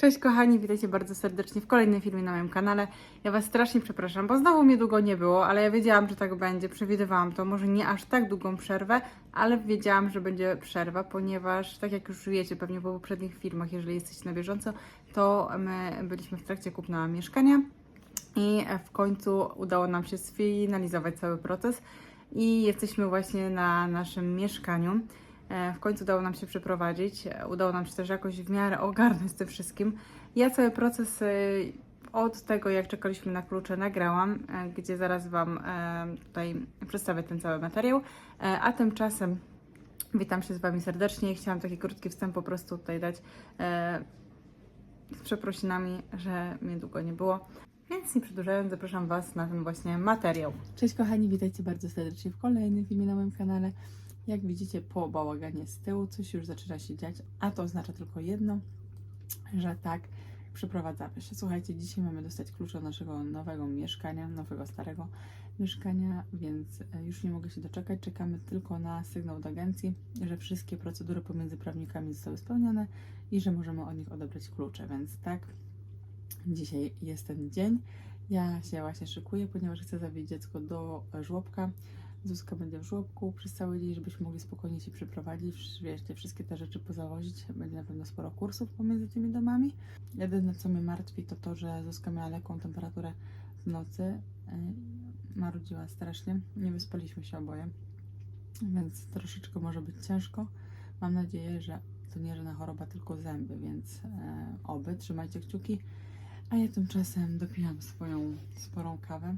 Cześć kochani, witajcie bardzo serdecznie w kolejnym filmie na moim kanale. Ja Was strasznie przepraszam, bo znowu mnie długo nie było, ale ja wiedziałam, że tak będzie, przewidywałam to, może nie aż tak długą przerwę, ale wiedziałam, że będzie przerwa, ponieważ tak jak już wiecie pewnie po poprzednich filmach, jeżeli jesteście na bieżąco, to my byliśmy w trakcie kupna mieszkania i w końcu udało nam się sfinalizować cały proces i jesteśmy właśnie na naszym mieszkaniu. E, W końcu udało nam się przeprowadzić, e, udało nam się też jakoś w miarę ogarnąć z tym wszystkim. Ja cały proces e, od tego, jak czekaliśmy na klucze, nagrałam, gdzie zaraz Wam tutaj przedstawię ten cały materiał, a tymczasem witam się z Wami serdecznie. Chciałam taki krótki wstęp po prostu tutaj dać z przeprosinami, że mnie długo nie było. Więc nie przedłużając, zapraszam Was na ten właśnie materiał. Cześć kochani, witajcie bardzo serdecznie w kolejnym filmie na moim kanale. Jak widzicie po bałaganie z tyłu coś już zaczyna się dziać, a to oznacza tylko jedno, że tak, przeprowadzamy się. Słuchajcie, dzisiaj mamy dostać klucze od naszego nowego mieszkania, nowego starego mieszkania, więc e, już nie mogę się doczekać. Czekamy tylko na sygnał od agencji, że wszystkie procedury pomiędzy prawnikami zostały spełnione i że możemy od nich odebrać klucze, więc tak, dzisiaj jest ten dzień. Ja się właśnie szykuję, ponieważ chcę zawieźć dziecko do żłobka. Zuzka będzie w żłobku przez cały dzień, żebyśmy mogli spokojnie się przeprowadzić, wiecie, wszystkie te rzeczy pozałożyć. Będzie na pewno sporo kursów pomiędzy tymi domami. Jedyne, co mnie martwi, to to, że Zuzka miała lekką temperaturę w nocy. Yy, Marudziła strasznie. Nie wyspaliśmy się oboje, więc troszeczkę może być ciężko. Mam nadzieję, że to nie żadna choroba, tylko zęby, więc e, oby, trzymajcie kciuki. A ja tymczasem dopijam swoją sporą kawę.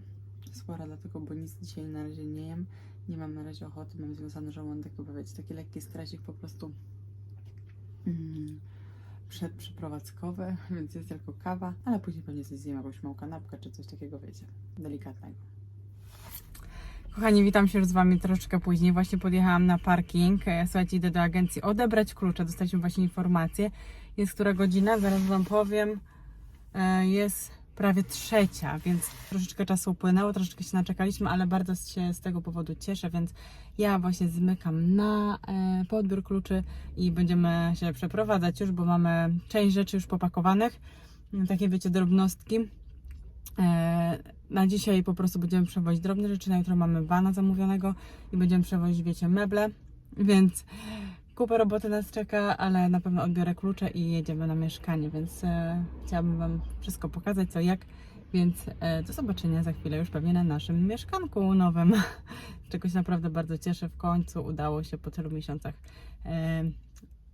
Spora dlatego, bo nic dzisiaj na razie nie jem. Nie mam na razie ochoty, mam związany żołądek, chyba wiecie, taki lekki stresik po prostu mm, przedprzeprowadzkowy, więc jest tylko kawa, ale później pewnie coś zjem, jakąś małą kanapkę czy coś takiego, wiecie, delikatnego. Kochani, witam się z Wami troszeczkę później. Właśnie podjechałam na parking. E, Słuchajcie, idę do agencji odebrać klucze. Dostaliśmy właśnie informację. Jest która godzina? Zaraz Wam powiem. E, Jest prawie trzecia, więc troszeczkę czasu upłynęło, troszeczkę się naczekaliśmy, ale bardzo się z tego powodu cieszę, więc ja właśnie zmykam na e, po odbiór kluczy i będziemy się przeprowadzać już, bo mamy część rzeczy już popakowanych. Takie wiecie, drobnostki. E, Na dzisiaj po prostu będziemy przewozić drobne rzeczy, na jutro mamy vana zamówionego i będziemy przewozić, wiecie, meble, więc kupę roboty nas czeka, ale na pewno odbiorę klucze i jedziemy na mieszkanie, więc e, chciałabym Wam wszystko pokazać, co jak, więc e, do zobaczenia za chwilę już pewnie na naszym mieszkanku nowym. Czego się naprawdę bardzo cieszę, w końcu udało się po tylu miesiącach e,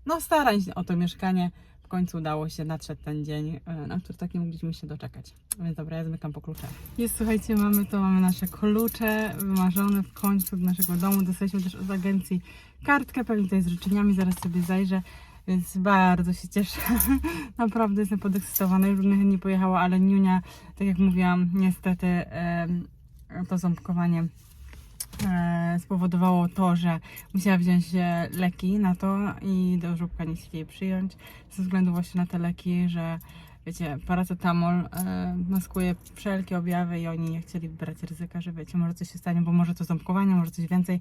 no starań o to mieszkanie, w końcu udało się, nadszedł ten dzień, e, na który tak nie mogliśmy się doczekać. Więc dobra, ja zmykam po klucze. Jest, słuchajcie, mamy to, mamy nasze klucze wymarzone w końcu do naszego domu. Dostaliśmy też od agencji kartkę, pewnie tutaj z życzeniami, zaraz sobie zajrzę. Więc bardzo się cieszę. Naprawdę jestem podekscytowana. Już bym chętnie pojechała, ale Niunia, tak jak mówiłam, niestety to ząbkowanie spowodowało to, że musiała wziąć e, leki na to i do żłobka nie chcieli przyjąć ze względu właśnie na te leki, że wiecie, paracetamol e, maskuje wszelkie objawy i oni nie chcieli brać ryzyka, że wiecie, może coś się stanie, bo może to ząbkowanie, może coś więcej.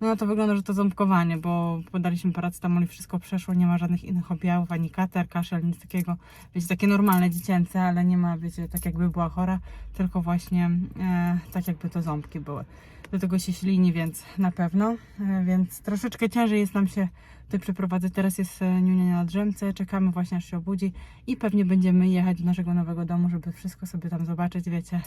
No to wygląda, że to ząbkowanie, bo podaliśmy paracetamol i wszystko przeszło, nie ma żadnych innych objawów, ani kater, kaszel, nic takiego. Wiecie, takie normalne, dziecięce, ale nie ma, wiecie, tak jakby była chora, tylko właśnie e, tak jakby to ząbki były. Do tego się ślini, więc na pewno, e, więc troszeczkę ciężej jest nam się tutaj przeprowadzać. Teraz jest e, Niunia na drzemce, czekamy właśnie aż się obudzi i pewnie będziemy jechać do naszego nowego domu, żeby wszystko sobie tam zobaczyć, wiecie,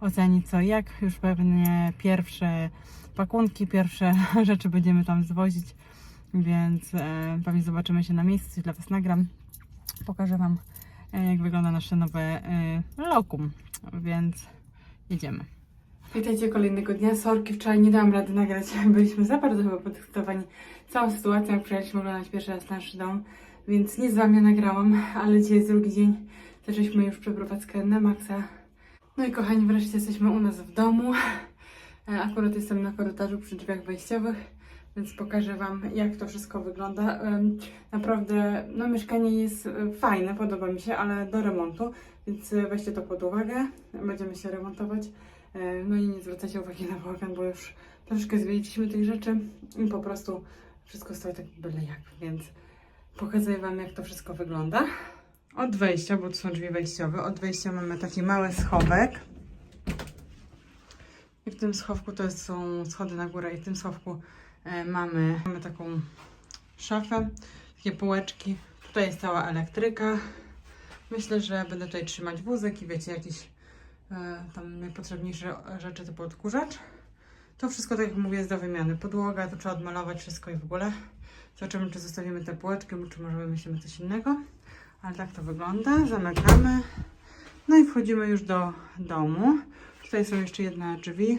ocenić co jak. Już pewnie pierwsze pakunki, pierwsze rzeczy będziemy tam zwozić, więc e, pewnie zobaczymy się na miejscu, dla Was nagram. Pokażę Wam, e, jak wygląda nasze nowe e, lokum, więc jedziemy. Witajcie kolejnego dnia. Sorki, wczoraj nie dałam rady nagrać. Byliśmy za bardzo chyba podekscytowani całą sytuacją, jak przyjechaliśmy oglądać pierwszy raz nasz dom, więc nie z Wami nagrałam, ale dzisiaj jest drugi dzień. Zaczęliśmy już przeprowadzkę na maksa. No i kochani, wreszcie jesteśmy u nas w domu. E, Akurat jestem na korytarzu przy drzwiach wejściowych, więc pokażę Wam, jak to wszystko wygląda. Naprawdę, no mieszkanie jest e, fajne, podoba mi się, ale do remontu, więc e, weźcie to pod uwagę. Będziemy się remontować. E, No i nie zwracajcie uwagi na bałagan, bo już troszkę zwiedziliśmy tych rzeczy i po prostu wszystko stoi tak byle jak, więc pokazuję Wam, jak to wszystko wygląda. Od wejścia, bo to są drzwi wejściowe, od wejścia mamy taki mały schowek. I w tym schowku to są schody na górę i w tym schowku e, mamy, mamy taką szafę, takie półeczki. Tutaj jest cała elektryka. Myślę, że będę tutaj trzymać wózek i wiecie, jakieś e, tam najpotrzebniejsze rzeczy typu odkurzacz. To wszystko, tak jak mówię, jest do wymiany. Podłoga, to trzeba odmalować wszystko i w ogóle. Zobaczymy, czy zostawimy te półeczki, czy może wymyślimy coś innego. Ale tak to wygląda. Zamykamy. No i wchodzimy już do domu. Tutaj są jeszcze jedne drzwi.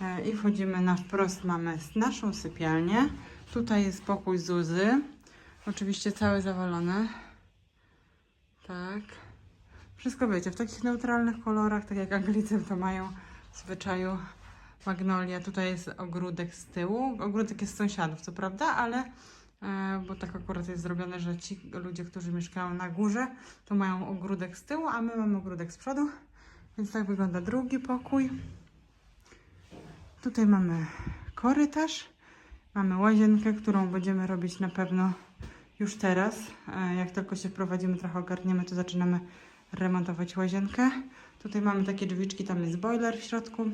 E, I wchodzimy na wprost. Mamy naszą sypialnię. Tutaj jest pokój Zuzy. Oczywiście cały zawalony. Tak. Wszystko wiecie, w takich neutralnych kolorach, tak jak Anglicy to mają w zwyczaju. Magnolia, tutaj jest ogródek z tyłu. Ogródek jest sąsiadów, co prawda, ale e, bo tak akurat jest zrobione, że ci ludzie, którzy mieszkają na górze, to mają ogródek z tyłu, a my mamy ogródek z przodu. Więc tak wygląda drugi pokój. Tutaj mamy korytarz. Mamy łazienkę, którą będziemy robić na pewno już teraz. E, Jak tylko się wprowadzimy, trochę ogarniemy, to zaczynamy remontować łazienkę. Tutaj mamy takie drzwiczki, tam jest boiler w środku.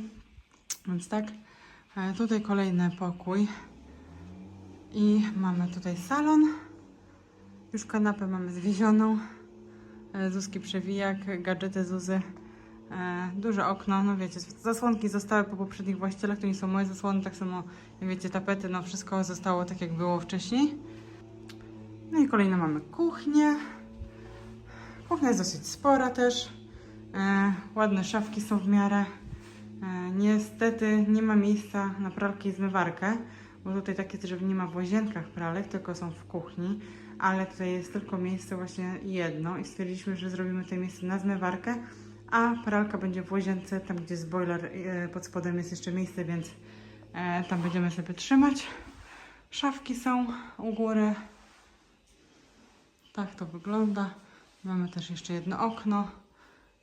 Więc tak. E, Tutaj kolejny pokój. I mamy tutaj salon. Już kanapę mamy zwiezioną. E, Zuzki przewijak, gadżety Zuzy. E, Duże okno, no wiecie, zasłonki zostały po poprzednich właścicielach, to nie są moje zasłony, tak samo, wiecie, tapety, no wszystko zostało tak, jak było wcześniej. No i kolejno mamy kuchnię. Kuchnia jest dosyć spora też. E, ładne szafki są w miarę. E, niestety nie ma miejsca na pralkę i zmywarkę, bo tutaj tak jest, że nie ma w łazienkach pralek, tylko są w kuchni, ale tutaj jest tylko miejsce właśnie jedno i stwierdziliśmy, że zrobimy tutaj miejsce na zmywarkę, a pralka będzie w łazience, tam gdzie jest boiler, e, pod spodem jest jeszcze miejsce, więc e, tam będziemy sobie trzymać. Szafki są u góry. Tak to wygląda. Mamy też jeszcze jedno okno.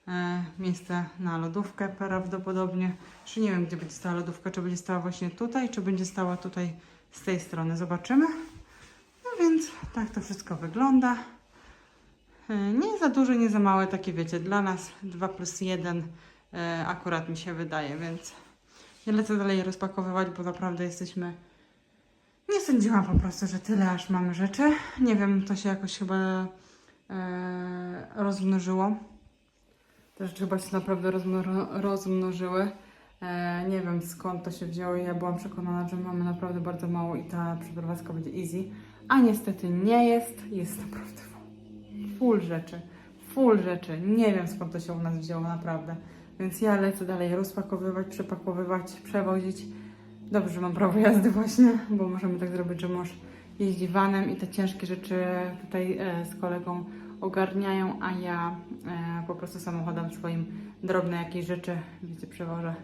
E, miejsce na lodówkę prawdopodobnie. Czy nie wiem, gdzie będzie stała lodówka, czy będzie stała właśnie tutaj, czy będzie stała tutaj z tej strony. Zobaczymy. No więc tak to wszystko wygląda. E, nie za duże, nie za małe, takie wiecie, dla nas 2 plus 1 e, akurat mi się wydaje, więc nie lecę dalej rozpakowywać, bo naprawdę jesteśmy nie sądziłam po prostu, że tyle aż mamy rzeczy. Nie wiem, to się jakoś chyba rozmnożyło. Te rzeczy chyba się naprawdę rozmno, rozmnożyły. E, nie wiem skąd to się wzięło. Ja byłam przekonana, że mamy naprawdę bardzo mało i ta przeprowadzka będzie easy. A niestety nie jest. Jest naprawdę full rzeczy. Full rzeczy. Nie wiem skąd to się u nas wzięło naprawdę. Więc ja lecę dalej rozpakowywać, przepakowywać, przewozić. Dobrze, mam prawo jazdy właśnie, bo możemy tak zrobić, że mąż jeździ vanem i te ciężkie rzeczy tutaj e, z kolegą ogarniają, a ja e, po prostu samochodem swoim drobne jakieś rzeczy, wiecie, przewożę.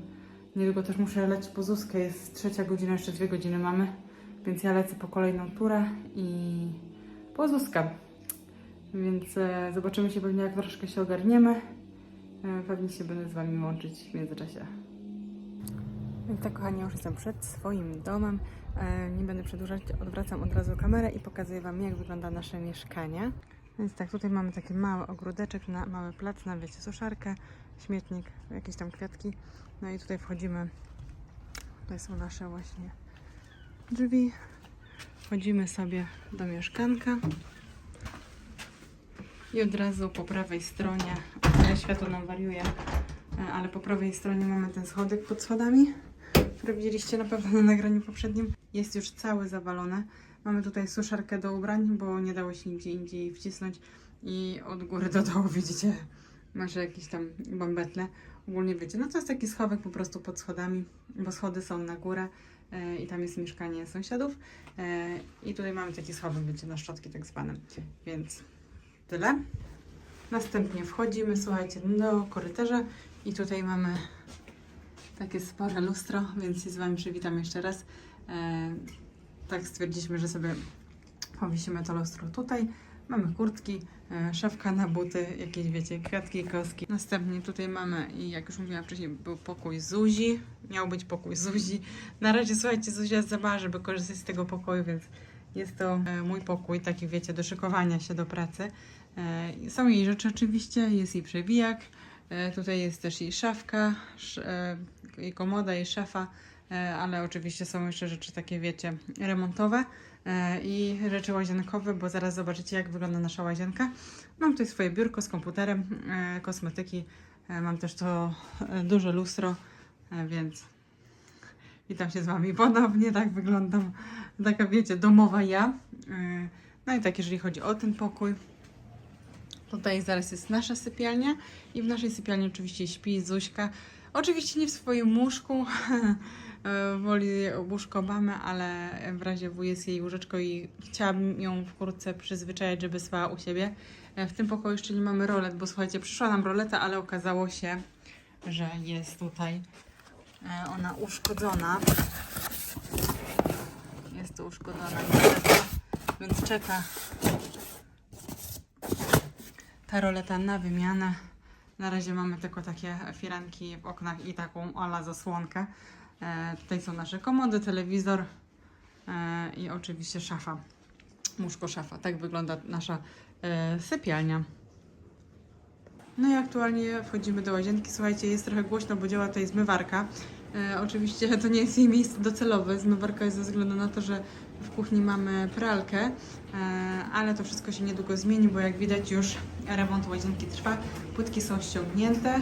Niedługo też muszę lecieć po Zuzkę, jest trzecia godzina, jeszcze dwie godziny mamy, więc ja lecę po kolejną turę i po Zuzkę. Więc e, zobaczymy się pewnie, jak troszkę się ogarniemy. Pewnie się będę z Wami łączyć w międzyczasie. Więc tak, kochani, już jestem przed swoim domem. E, nie będę przedłużać, odwracam od razu kamerę i pokazuję Wam, jak wygląda nasze mieszkanie. Więc tak, tutaj mamy taki mały ogródeczek, na, mały plac, na wiecie, suszarkę, śmietnik, jakieś tam kwiatki. No i tutaj wchodzimy. Tutaj są nasze właśnie drzwi. Wchodzimy sobie do mieszkanka. I od razu po prawej stronie, światło nam wariuje, e, ale po prawej stronie mamy ten schodek pod schodami, który widzieliście na pewno na nagraniu poprzednim. Jest już cały zawalony. Mamy tutaj suszarkę do ubrań, bo nie dało się nigdzie indziej wcisnąć. I od góry do dołu widzicie, masz jakieś tam bambetle. Ogólnie wiecie, no to jest taki schowek po prostu pod schodami, bo schody są na górę e, i tam jest mieszkanie sąsiadów. E, I tutaj mamy taki schowek, wiecie, na szczotki tak zwane. Więc tyle. Następnie wchodzimy, słuchajcie, do korytarza i tutaj mamy takie spore lustro, więc się z Wami przywitam jeszcze raz. E, tak stwierdziliśmy, że sobie powiesimy to lustro tutaj. Mamy kurtki, e, szafka na buty, jakieś wiecie, kwiatki, koski. Następnie tutaj mamy, jak już mówiłam wcześniej, był pokój Zuzi. Miał być pokój Zuzi. Na razie, słuchajcie, Zuzia zabrała, żeby korzystać z tego pokoju, więc jest to e, mój pokój, taki wiecie, do szykowania się do pracy. E, Są jej rzeczy oczywiście, jest jej przewijak, e, tutaj jest też jej szafka, jej komoda, jej szafa, e, ale oczywiście są jeszcze rzeczy takie, wiecie, remontowe e, i rzeczy łazienkowe, bo zaraz zobaczycie, jak wygląda nasza łazienka. Mam tutaj swoje biurko z komputerem, e, kosmetyki, mam też to duże lustro, więc witam się z Wami ponownie, tak wyglądam, taka wiecie, domowa ja. No i tak, jeżeli chodzi o ten pokój, Tutaj zaraz jest nasza sypialnia i w naszej sypialni oczywiście śpi Zuśka. Oczywiście nie w swoim łóżku, e, woli łóżko mamy, ale w razie W jest jej łóżeczko i chciałabym ją wkrótce przyzwyczaić, żeby spała u siebie. E, W tym pokoju jeszcze nie mamy rolet, bo słuchajcie, przyszła nam roleta, ale okazało się, że jest tutaj e, ona uszkodzona. Jest tu uszkodzona niestety, więc czeka ta roleta na wymianę. Na razie mamy tylko takie firanki w oknach i taką ala zasłonkę. E, tutaj są nasze komody, telewizor e, i oczywiście szafa. Łóżko szafa. Tak wygląda nasza e, sypialnia. No i aktualnie wchodzimy do łazienki. Słuchajcie, jest trochę głośno, bo działa tutaj zmywarka. E, oczywiście to nie jest jej miejsce docelowe. Zmywarka jest ze względu na to, że w kuchni mamy pralkę, e, ale to wszystko się niedługo zmieni, bo jak widać już remont łazienki trwa. Płytki są ściągnięte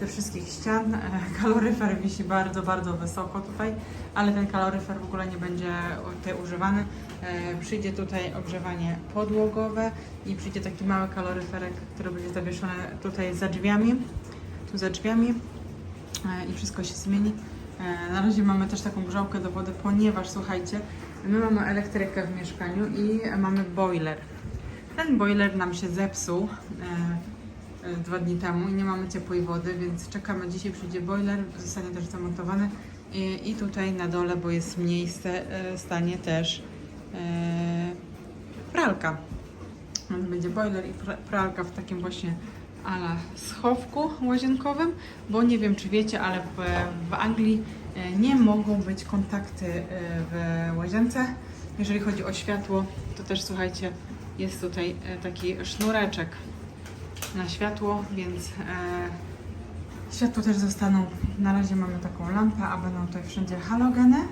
ze wszystkich ścian. E, Kaloryfer wisi bardzo, bardzo wysoko tutaj, ale ten kaloryfer w ogóle nie będzie tutaj używany. E, Przyjdzie tutaj ogrzewanie podłogowe i przyjdzie taki mały kaloryferek, który będzie zawieszony tutaj za drzwiami. Tu za drzwiami e, i wszystko się zmieni. Na razie mamy też taką grzałkę do wody, ponieważ słuchajcie, my mamy elektrykę w mieszkaniu i mamy boiler. Ten boiler nam się zepsuł e, e, dwa dni temu i nie mamy ciepłej wody, więc czekamy. Dzisiaj przyjdzie boiler, zostanie też zamontowany i, i tutaj na dole, bo jest miejsce, e, stanie też e, pralka. Będzie boiler i pra- pralka w takim właśnie ala schowku łazienkowym, bo nie wiem czy wiecie, ale w, w Anglii e, nie mogą być kontakty e, w łazience. Jeżeli chodzi o światło, to też słuchajcie, jest tutaj e, taki sznureczek na światło, więc e, światło też zostaną. Na razie mamy taką lampę, a będą tutaj wszędzie halogeny e,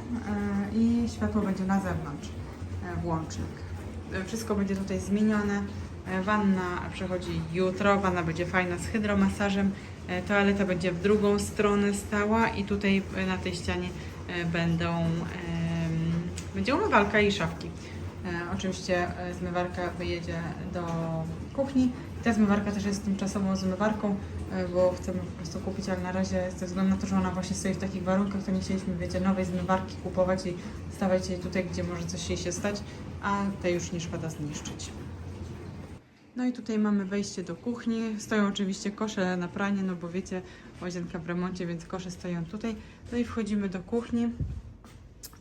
i światło będzie na zewnątrz, włącznik. Wszystko będzie tutaj zmienione. Wanna przechodzi jutro, wanna będzie fajna z hydromasażem. Toaleta będzie w drugą stronę stała i tutaj na tej ścianie będą będzie umywalka i szafki. E, oczywiście e, zmywarka wyjedzie do kuchni. Ta zmywarka też jest tymczasową zmywarką, e, bo chcemy po prostu kupić, ale na razie ze względu na to, że ona właśnie stoi w takich warunkach, to nie chcieliśmy, wiecie, nowej zmywarki kupować i stawiać jej tutaj, gdzie może coś jej się stać, a tej już nie szkoda zniszczyć. No i tutaj mamy wejście do kuchni. Stoją oczywiście kosze na pranie, no bo wiecie, łazienka w remoncie, więc kosze stoją tutaj. No i wchodzimy do kuchni.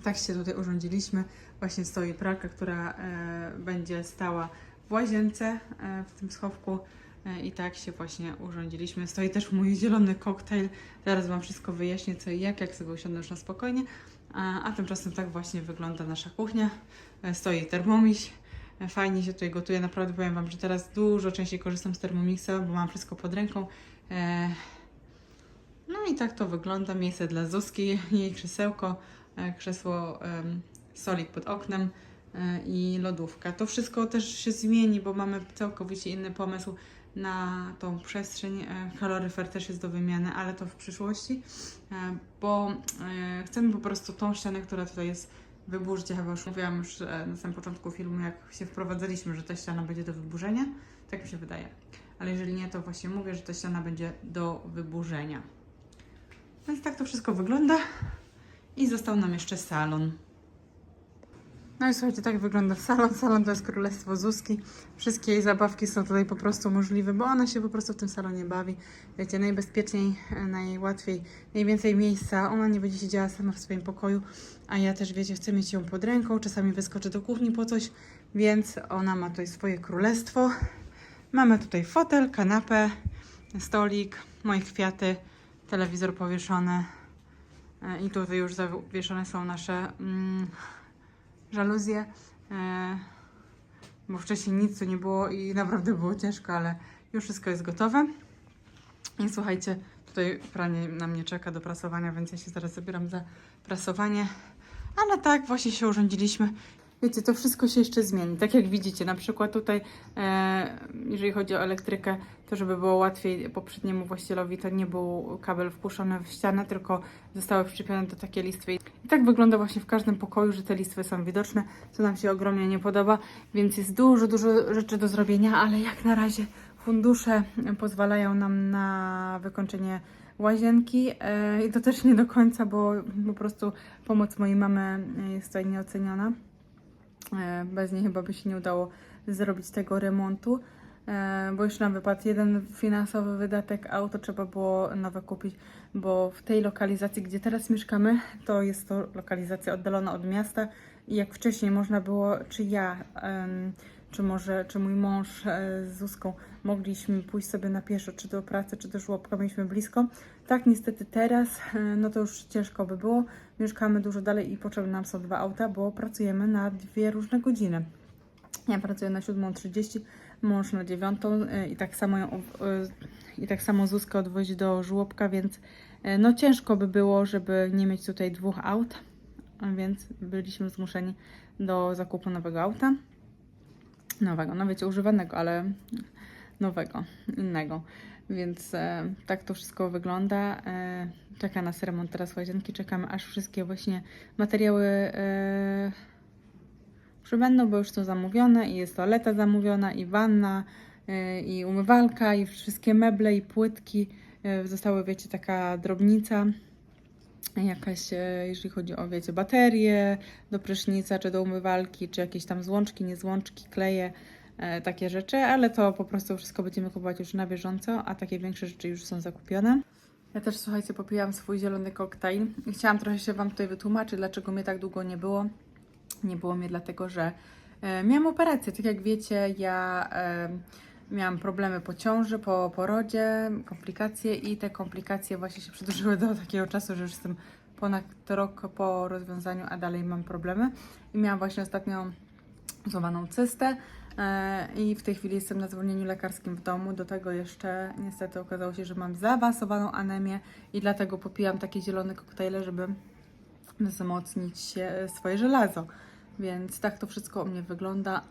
Tak się tutaj urządziliśmy. Właśnie stoi pralka, która e, będzie stała w łazience, e, w tym schowku. E, I tak się właśnie urządziliśmy. Stoi też mój zielony koktajl. Zaraz Wam wszystko wyjaśnię, co i jak, jak sobie usiądę już na spokojnie. A, a tymczasem tak właśnie wygląda nasza kuchnia. Stoi termomiś. Fajnie się tutaj gotuje. Naprawdę powiem Wam, że teraz dużo częściej korzystam z Thermomixa, bo mam wszystko pod ręką. No i tak to wygląda. Miejsce dla Zuzki, jej krzesełko, krzesło em, solik pod oknem e, i lodówka. To wszystko też się zmieni, bo mamy całkowicie inny pomysł na tą przestrzeń. E, Kaloryfer też jest do wymiany, ale to w przyszłości, e, bo e, chcemy po prostu tą ścianę, która tutaj jest wyburzyć. Ja chyba już mówiłam już e, na samym początku filmu, jak się wprowadzaliśmy, że ta ściana będzie do wyburzenia. Tak mi się wydaje. Ale jeżeli nie, to właśnie mówię, że ta ściana będzie do wyburzenia. Więc tak to wszystko wygląda. I został nam jeszcze salon. No i słuchajcie, tak wygląda salon. Salon to jest królestwo Zuzki. Wszystkie jej zabawki są tutaj po prostu możliwe, bo ona się po prostu w tym salonie bawi. Wiecie, najbezpieczniej, e, najłatwiej, najwięcej miejsca. Ona nie będzie siedziała sama w swoim pokoju, a ja też, wiecie, chcę mieć ją pod ręką. Czasami wyskoczę do kuchni po coś, więc ona ma tutaj swoje królestwo. Mamy tutaj fotel, kanapę, stolik, moje kwiaty, telewizor powieszony. E, I tutaj już zawieszone są nasze mm, żaluzje. E, bo wcześniej nic tu nie było i naprawdę było ciężko, ale już wszystko jest gotowe. I słuchajcie, tutaj pranie na mnie czeka do prasowania, więc ja się zaraz zabieram za prasowanie. Ale tak, właśnie się urządziliśmy. Wiecie, to wszystko się jeszcze zmieni. Tak jak widzicie, na przykład tutaj, e, jeżeli chodzi o elektrykę, to żeby było łatwiej poprzedniemu właścicielowi, to nie był kabel wpuszczony w ścianę, tylko zostały przyczepione do takie listwy. I tak wygląda właśnie w każdym pokoju, że te listwy są widoczne, co nam się ogromnie nie podoba, więc jest dużo, dużo rzeczy do zrobienia, ale jak na razie fundusze pozwalają nam na wykończenie łazienki e, i to też nie do końca, bo po prostu pomoc mojej mamy jest tutaj nieoceniona. E, Bez niej chyba by się nie udało zrobić tego remontu, e, bo już nam wypadł jeden finansowy wydatek, auto trzeba było nowe kupić, bo w tej lokalizacji, gdzie teraz mieszkamy, to jest to lokalizacja oddalona od miasta i jak wcześniej można było, czy ja, czy może, czy mój mąż e, z Zuzką mogliśmy pójść sobie na pieszo, czy do pracy, czy do żłobka, mieliśmy blisko. Tak niestety teraz, no to już ciężko by było. Mieszkamy dużo dalej i potrzebne nam są dwa auta, bo pracujemy na dwie różne godziny. Ja pracuję na 7.30, mąż na 9.00 e, i tak samo ją, e, i tak samo Zuzkę odwozi do żłobka, więc e, no ciężko by było, żeby nie mieć tutaj dwóch aut, więc byliśmy zmuszeni do zakupu nowego auta. Nowego, no wiecie, używanego, ale nowego, innego. Więc e, tak to wszystko wygląda. E, czeka nas remont teraz łazienki. Czekamy aż wszystkie właśnie materiały e, przybędą, bo już są zamówione i jest toaleta zamówiona i wanna e, i umywalka i wszystkie meble i płytki. E, zostały, wiecie, taka drobnica jakaś, e, jeżeli chodzi o, wiecie, baterie do prysznica, czy do umywalki, czy jakieś tam złączki, niezłączki, kleje, takie rzeczy, ale to po prostu wszystko będziemy kupować już na bieżąco, a takie większe rzeczy już są zakupione. Ja też, słuchajcie, popijałam swój zielony koktajl i chciałam trochę się Wam tutaj wytłumaczyć, dlaczego mnie tak długo nie było. Nie było mnie dlatego, że e, miałam operację. Tak jak wiecie, ja e, miałam problemy po ciąży, po porodzie, komplikacje i te komplikacje właśnie się przedłużyły do takiego czasu, że już jestem ponad rok po rozwiązaniu, a dalej mam problemy. I miałam właśnie ostatnio złamaną cystę e, i w tej chwili jestem na zwolnieniu lekarskim w domu. Do tego jeszcze niestety okazało się, że mam zaawansowaną anemię i dlatego popijam takie zielone koktajle, żeby wzmocnić e, swoje żelazo. Więc tak to wszystko u mnie wygląda.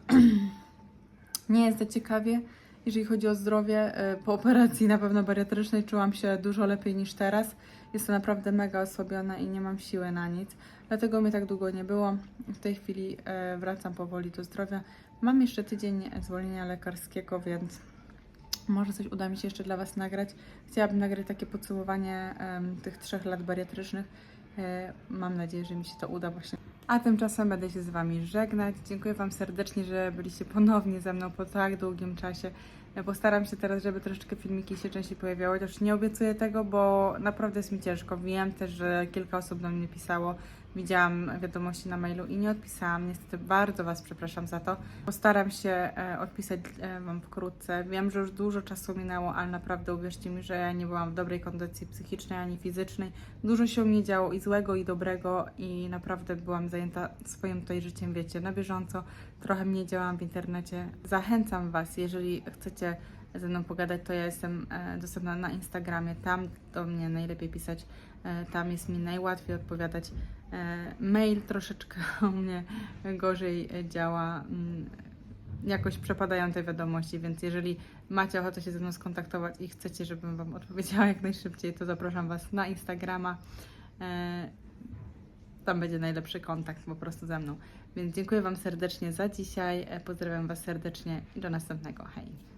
Nie jest za ciekawie, jeżeli chodzi o zdrowie. E, Po operacji na pewno bariatrycznej czułam się dużo lepiej niż teraz. Jestem naprawdę mega osłabiona i nie mam siły na nic. Dlatego mnie tak długo nie było. W tej chwili e, wracam powoli do zdrowia. Mam jeszcze tydzień zwolnienia lekarskiego, więc może coś uda mi się jeszcze dla Was nagrać. Chciałabym nagrać takie podsumowanie em, tych trzech lat bariatrycznych. E, Mam nadzieję, że mi się to uda właśnie. A tymczasem będę się z Wami żegnać. Dziękuję Wam serdecznie, że byliście ponownie ze mną po tak długim czasie. E, Postaram się teraz, żeby troszeczkę filmiki się częściej pojawiały, chociaż nie obiecuję tego, bo naprawdę jest mi ciężko. Wiem też, że kilka osób do mnie pisało. Widziałam wiadomości na mailu i nie odpisałam. Niestety bardzo Was przepraszam za to. Postaram się e, odpisać e, Wam wkrótce. Wiem, że już dużo czasu minęło, ale naprawdę uwierzcie mi, że ja nie byłam w dobrej kondycji psychicznej ani fizycznej. Dużo się mnie działo i złego, i dobrego, i naprawdę byłam zajęta swoim tutaj życiem, wiecie, na bieżąco. Trochę mniej działałam w internecie. Zachęcam Was, jeżeli chcecie ze mną pogadać, to ja jestem e, dostępna na Instagramie. Tam do mnie najlepiej pisać. E, tam jest mi najłatwiej odpowiadać. E, mail troszeczkę u mnie gorzej działa. Mm, Jakoś przepadają te wiadomości, więc jeżeli macie ochotę się ze mną skontaktować i chcecie, żebym Wam odpowiedziała jak najszybciej, to zapraszam Was na Instagrama. Tam będzie najlepszy kontakt po prostu ze mną. Więc dziękuję Wam serdecznie za dzisiaj. Pozdrawiam Was serdecznie i do następnego. Hej!